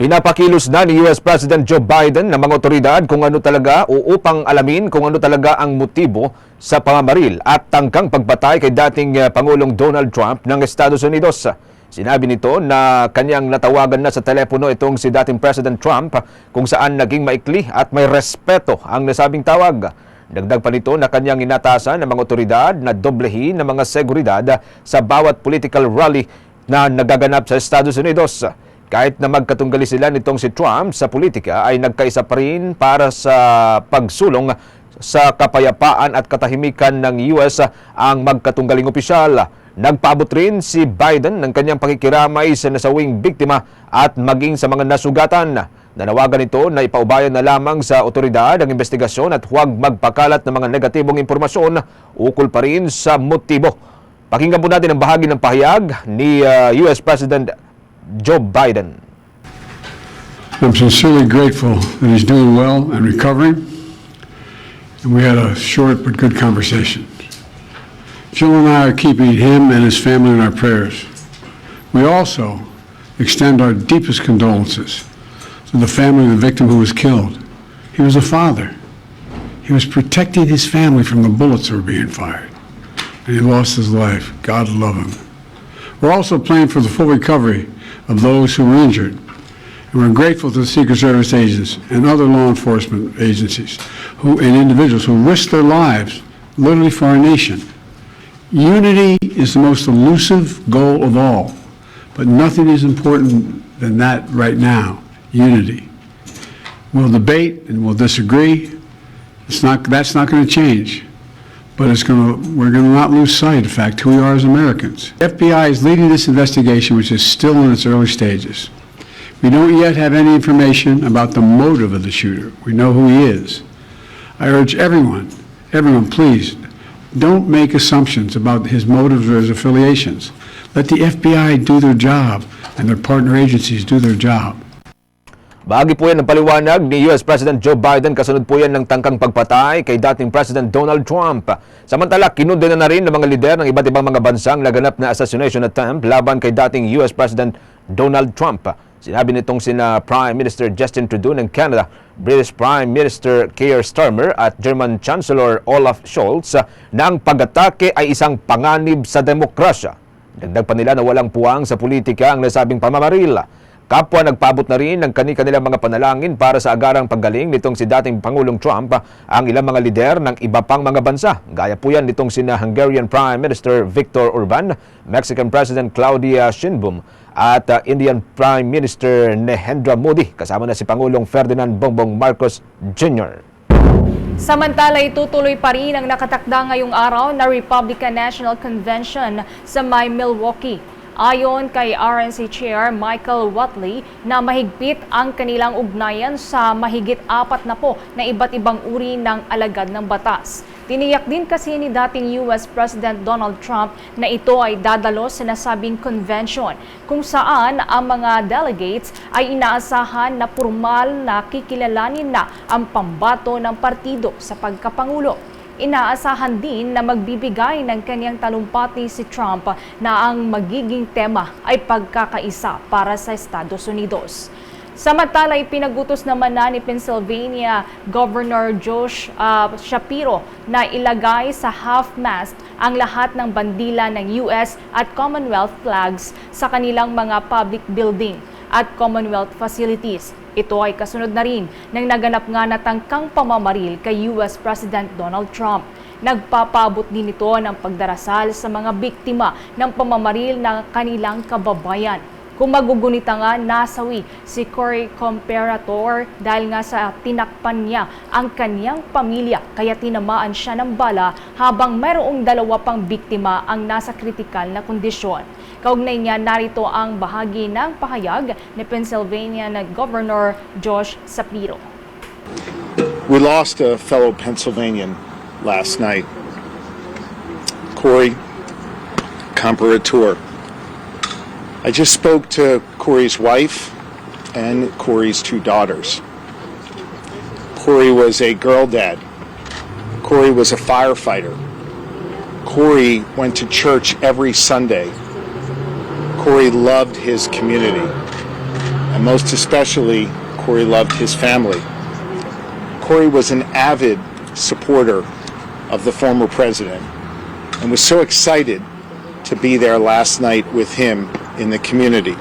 Pinapakilos na ni US President Joe Biden ng mga otoridad kung ano talaga o upang alamin kung ano talaga ang motibo sa pamamaril at tangkang pagpatay kay dating eh, Pangulong Donald Trump ng Estados Unidos. Sinabi nito na kanyang natawagan na sa telepono itong si dating President Trump kung saan naging maikli at may respeto ang nasabing tawag. Dagdag pa nito na kanyang inatasan ng mga otoridad na doblehin ng mga seguridad sa bawat political rally na nagaganap sa Estados Unidos. Kahit na magkatunggali sila nitong si Trump sa politika ay nagkaisa pa rin para sa pagsulong sa kapayapaan at katahimikan ng US ang magkatunggaling opisyal. Nagpaabot rin si Biden ng kanyang pakikiramay sa nasawing biktima at maging sa mga nasugatan. Nanawagan ito na ipaubayan na lamang sa otoridad ang investigasyon at huwag magpakalat ng mga negatibong impormasyon ukol pa rin sa motibo. Pakinggan po natin ang bahagi ng pahayag ni uh, US President Joe Biden. I'm sincerely grateful that he's doing well and recovering. And we had a short but good conversation. Jill and I are keeping him and his family in our prayers. We also extend our deepest condolences to the family of the victim who was killed. He was a father. He was protecting his family from the bullets that were being fired. And he lost his life. God love him. We're also praying for the full recovery of those who were injured. And we're grateful to the Secret Service agents and other law enforcement agencies who, and individuals who risked their lives literally for our nation. Unity is the most elusive goal of all, but nothing is important than that right now unity. We'll debate and we'll disagree. It's not, that's not going to change. But it's going to, we're going to not lose sight of the fact who we are as Americans. FBI is leading this investigation, which is still in its early stages. We don't yet have any information about the motive of the shooter. We know who he is. I urge everyone, everyone, please, don't make assumptions about his motives or his affiliations. Let the FBI do their job and their partner agencies do their job. Bahagi po yan ng paliwanag ni US President Joe Biden kasunod po yan ng tangkang pagpatay kay dating President Donald Trump. Samantala, kinundena na rin ng mga lider ng iba't ibang mga bansang naganap na assassination attempt laban kay dating US President Donald Trump. Sinabi nitong sina Prime Minister Justin Trudeau ng Canada, British Prime Minister Keir Starmer at German Chancellor Olaf Scholz na ang pag-atake ay isang panganib sa demokrasya. Dagdag pa nila na walang puwang sa politika ang nasabing pamamaril. Kapwa nagpabot na rin ng kani-kanilang mga panalangin para sa agarang paggaling nitong si dating Pangulong Trump ang ilang mga lider ng iba pang mga bansa. Gaya po yan nitong sina Hungarian Prime Minister Viktor Orban, Mexican President Claudia Sheinbaum at uh, Indian Prime Minister Narendra Modi kasama na si Pangulong Ferdinand Bongbong Marcos Jr. Samantala, itutuloy pa rin ang nakatakda ngayong araw na Republican National Convention sa May Milwaukee. Ayon kay RNC Chair Michael Watley na mahigpit ang kanilang ugnayan sa mahigit apat na po na iba't ibang uri ng alagad ng batas. Tiniyak din kasi ni dating US President Donald Trump na ito ay dadalo sa nasabing convention kung saan ang mga delegates ay inaasahan na formal na kikilalanin na ang pambato ng partido sa pagkapangulo. Inaasahan din na magbibigay ng kanyang talumpati si Trump na ang magiging tema ay pagkakaisa para sa Estados Unidos. Samantala, ipinagutos naman na ni Pennsylvania Governor Josh uh, Shapiro na ilagay sa half-mast ang lahat ng bandila ng US at Commonwealth flags sa kanilang mga public building at Commonwealth facilities. Ito ay kasunod na rin ng naganap nga na tangkang pamamaril kay US President Donald Trump. Nagpapabot din ito ng pagdarasal sa mga biktima ng pamamaril ng kanilang kababayan. Kung magugunita nga, nasawi si Cory Comperator dahil nga sa tinakpan niya ang kanyang pamilya kaya tinamaan siya ng bala habang mayroong dalawa pang biktima ang nasa kritikal na kondisyon. Kaugnay niya, narito ang bahagi ng pahayag ni Pennsylvania na Governor Josh Sapiro. We lost a fellow Pennsylvanian last night, Corey Comparator. I just spoke to Corey's wife and Corey's two daughters. Corey was a girl dad. Corey was a firefighter. Corey went to church every Sunday. Corey loved his community. and most especially, Corey loved his family. Corey was an avid supporter of the former president and was so excited to be there last night with him in the community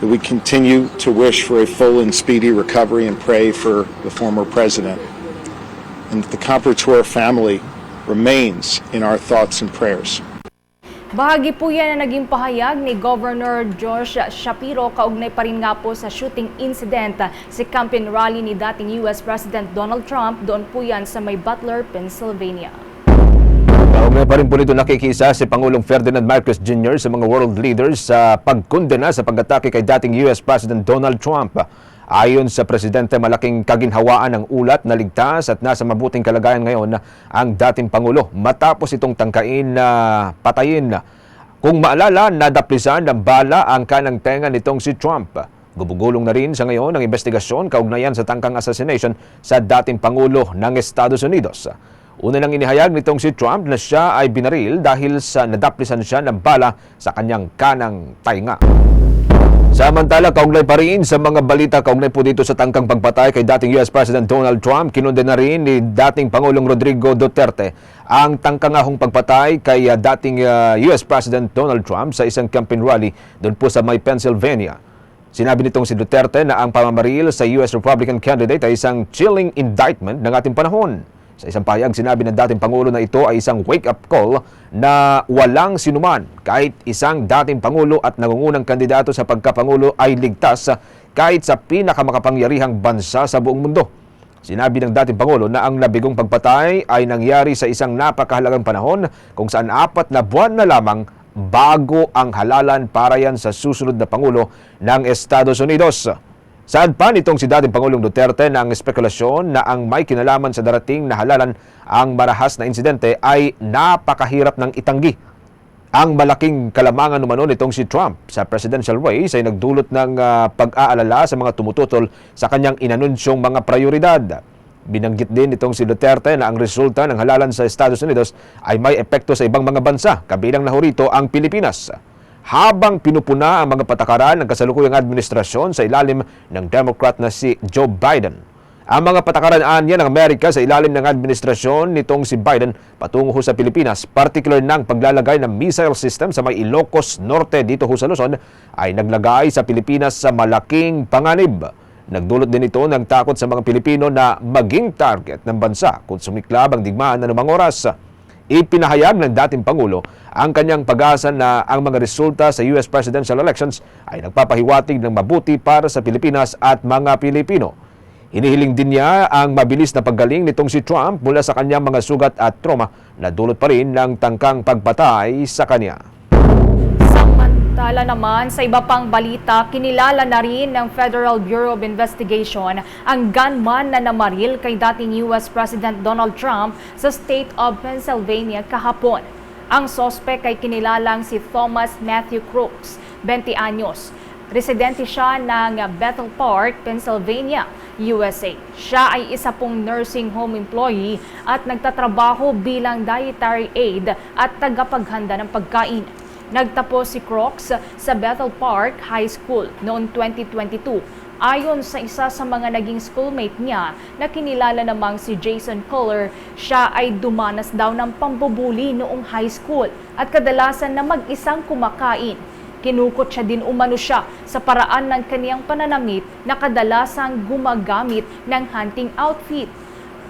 that we continue to wish for a full and speedy recovery and pray for the former president. And that the Comparator family remains in our thoughts and prayers. Bahagi po yan na naging pahayag ni Governor Josh Shapiro kaugnay pa rin nga po sa shooting incident sa campaign rally ni dating US President Donald Trump. Doon po yan sa may Butler, Pennsylvania. Kaugnay pa rin po nito nakikisa si Pangulong Ferdinand Marcos Jr. sa mga world leaders sa pagkondena sa pag-atake kay dating US President Donald Trump. Ayon sa presidente, malaking kaginhawaan ng ulat na ligtas at nasa mabuting kalagayan ngayon ang dating Pangulo matapos itong tangkain na patayin. Kung maalala, nadaplisan ng bala ang kanang tenga nitong si Trump. Gubugulong na rin sa ngayon ang investigasyon kaugnayan sa tangkang assassination sa dating Pangulo ng Estados Unidos. Una nang inihayag nitong si Trump na siya ay binaril dahil sa nadaplisan siya ng bala sa kanyang kanang tainga. Samantala, kaugnay pa rin sa mga balita kaugnay po dito sa tangkang pagpatay kay dating US President Donald Trump, kinunde na rin ni dating Pangulong Rodrigo Duterte ang tangkangahong pagpatay kay uh, dating uh, US President Donald Trump sa isang campaign rally doon po sa may Pennsylvania. Sinabi nitong si Duterte na ang pamamaril sa US Republican candidate ay isang chilling indictment ng ating panahon. Sa isang pahayag, sinabi ng dating Pangulo na ito ay isang wake-up call na walang sinuman kahit isang dating Pangulo at nangungunang kandidato sa pagkapangulo ay ligtas kahit sa pinakamakapangyarihang bansa sa buong mundo. Sinabi ng dating Pangulo na ang labigong pagpatay ay nangyari sa isang napakahalagang panahon kung saan apat na buwan na lamang bago ang halalan para yan sa susunod na Pangulo ng Estados Unidos. Saan pa nitong si dating Pangulong Duterte na ang spekulasyon na ang may kinalaman sa darating na halalan ang marahas na insidente ay napakahirap ng itanggi. Ang malaking kalamangan umano nitong si Trump sa presidential race ay nagdulot ng ah, pag-aalala sa mga tumututol sa kanyang inanunsyong mga prioridad. Binanggit din itong si Duterte na ang resulta ng halalan sa Estados Unidos ay may epekto sa ibang mga bansa, kabilang na ho rito ang Pilipinas habang pinupuna ang mga patakaran ng kasalukuyang administrasyon sa ilalim ng Democrat na si Joe Biden. Ang mga patakaran anya ng Amerika sa ilalim ng administrasyon nitong si Biden patungo sa Pilipinas, particular ng paglalagay ng missile system sa may Ilocos Norte dito sa Luzon, ay naglagay sa Pilipinas sa malaking panganib. Nagdulot din ito ng takot sa mga Pilipino na maging target ng bansa kung sumiklab ang digmaan na ng mga oras. Ipinahayag ng dating Pangulo ang kanyang pag-asa na ang mga resulta sa US presidential elections ay nagpapahiwatig ng mabuti para sa Pilipinas at mga Pilipino. Hinihiling din niya ang mabilis na paggaling nitong si Trump mula sa kanyang mga sugat at trauma na dulot pa rin ng tangkang pagpatay sa kanya. Samantala naman, sa iba pang balita, kinilala na rin ng Federal Bureau of Investigation ang gunman na namaril kay dating US President Donald Trump sa state of Pennsylvania kahapon. Ang sospek ay kinilalang si Thomas Matthew Crooks, 20 anyos. Residente siya ng Bethel Park, Pennsylvania, USA. Siya ay isa pong nursing home employee at nagtatrabaho bilang dietary aid at tagapaghanda ng pagkain. Nagtapos si Crooks sa Bethel Park High School noong 2022. Ayon sa isa sa mga naging schoolmate niya na kinilala namang si Jason Kohler, siya ay dumanas daw ng pambubuli noong high school at kadalasan na mag-isang kumakain. Kinukot siya din umano siya sa paraan ng kaniyang pananamit na kadalasang gumagamit ng hunting outfit.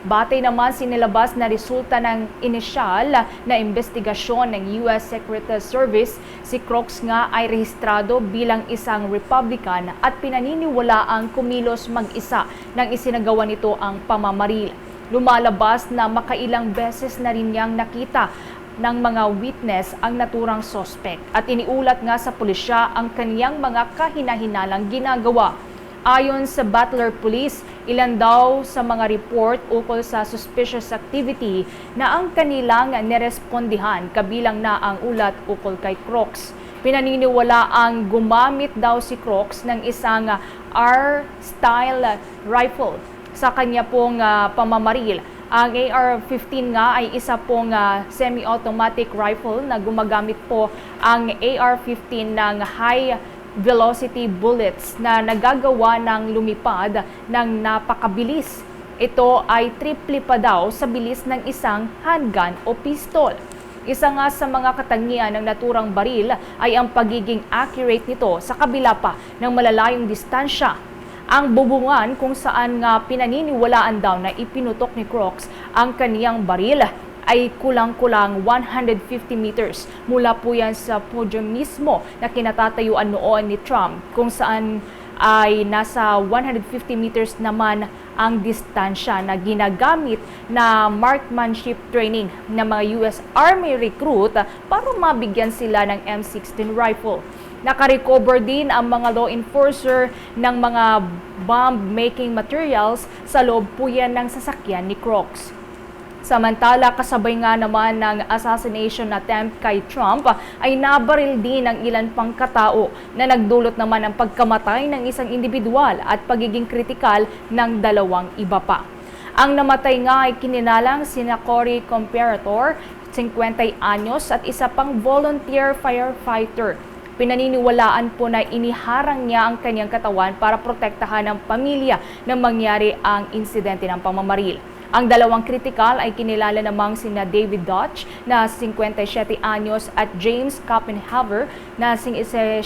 Batay naman sinilabas na resulta ng inisyal na investigasyon ng U.S. Secret Service, si Crooks nga ay rehistrado bilang isang Republican at pinaniniwala ang kumilos mag-isa nang isinagawa nito ang pamamaril. Lumalabas na makailang beses na rin niyang nakita ng mga witness ang naturang sospek at iniulat nga sa pulisya ang kaniyang mga kahinahinalang ginagawa. Ayon sa Butler Police, ilan daw sa mga report ukol sa suspicious activity na ang kanilang nerespondihan kabilang na ang ulat ukol kay Crooks. Pinaniniwala ang gumamit daw si Crooks ng isang R-style rifle sa kanya pong ah, pamamaril. Ang AR-15 nga ay isa pong ah, semi-automatic rifle na gumagamit po ang AR-15 ng high velocity bullets na nagagawa ng lumipad ng napakabilis. Ito ay triple pa daw sa bilis ng isang handgun o pistol. Isa nga sa mga katangian ng naturang baril ay ang pagiging accurate nito sa kabila pa ng malalayong distansya. Ang bubungan kung saan nga pinaniniwalaan daw na ipinutok ni Crocs ang kaniyang baril ay kulang-kulang 150 meters mula po yan sa podium mismo na kinatatayuan noon ni Trump kung saan ay nasa 150 meters naman ang distansya na ginagamit na marksmanship training ng mga US Army recruit para mabigyan sila ng M16 rifle. Nakarecover din ang mga law enforcer ng mga bomb-making materials sa loob po yan ng sasakyan ni Crocs. Samantala, kasabay nga naman ng assassination attempt kay Trump ay nabaril din ng ilan pang katao na nagdulot naman ng pagkamatay ng isang individual at pagiging kritikal ng dalawang iba pa. Ang namatay nga ay kininalang sina Cory Comparator, 50 anyos at isa pang volunteer firefighter. Pinaniniwalaan po na iniharang niya ang kanyang katawan para protektahan ang pamilya nang mangyari ang insidente ng pamamaril. Ang dalawang kritikal ay kinilala namang sina David Dodge na 57 anyos at James Koppenhaver na 64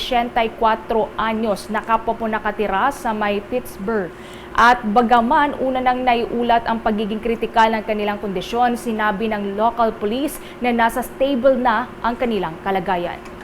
anyos na kapwa po nakatira sa may Pittsburgh. At bagaman una nang naiulat ang pagiging kritikal ng kanilang kondisyon, sinabi ng local police na nasa stable na ang kanilang kalagayan.